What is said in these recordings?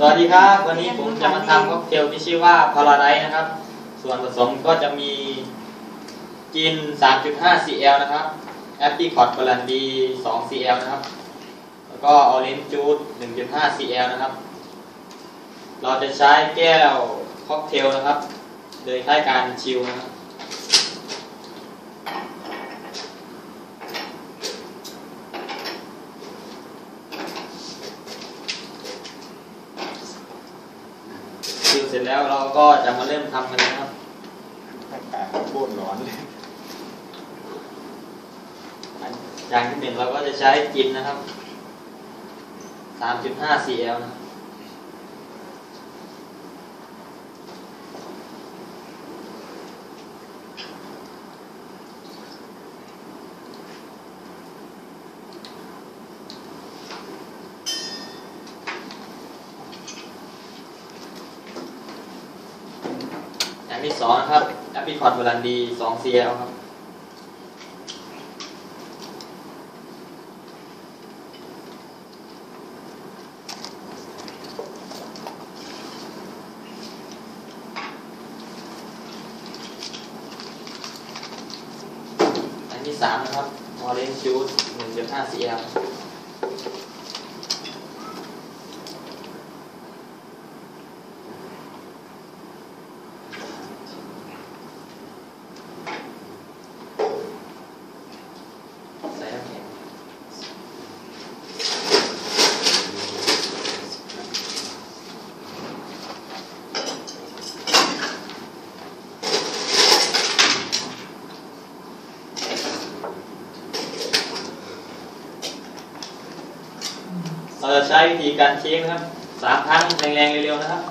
สวัสดีครับ วันนี้ผมจะมาทำค็อกเทลที่ชื่อว่าพาราไดนะครับ ส่วนผสมก็จะมีกิน 3.5 cl นะครับแอปปี้คอร์ดบรันดี 2 cl นะครับ แล้วก็ออเรนจ์จูด1.5 cl นะครับ เราจะใช้แก้วค็อกเทลนะครับ โดยใช้การชิลนะครับ ชิลเสร็จแล้วเราก็จะมาเริ่มทำกันนะครับอากาศโคตรร้อนเลยอย่างที่หนึ่งเราก็จะใช้กินนะครับ 3.5 cl นะันที่สองนะครับแอปพิคอร์ดโรันดีสองซียลครับอันที่สามนะครับออเรนจ์ชูดหนึ่งจุดห้าซีเอลน้ำแข็ง เราจะใช้วิธีการเช็คนะครับสามครั้งแรงๆเร็วๆนะครับ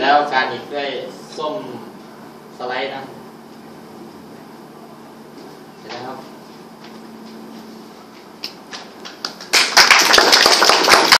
แล้วการอีกด้วยส้มสไลด์นะ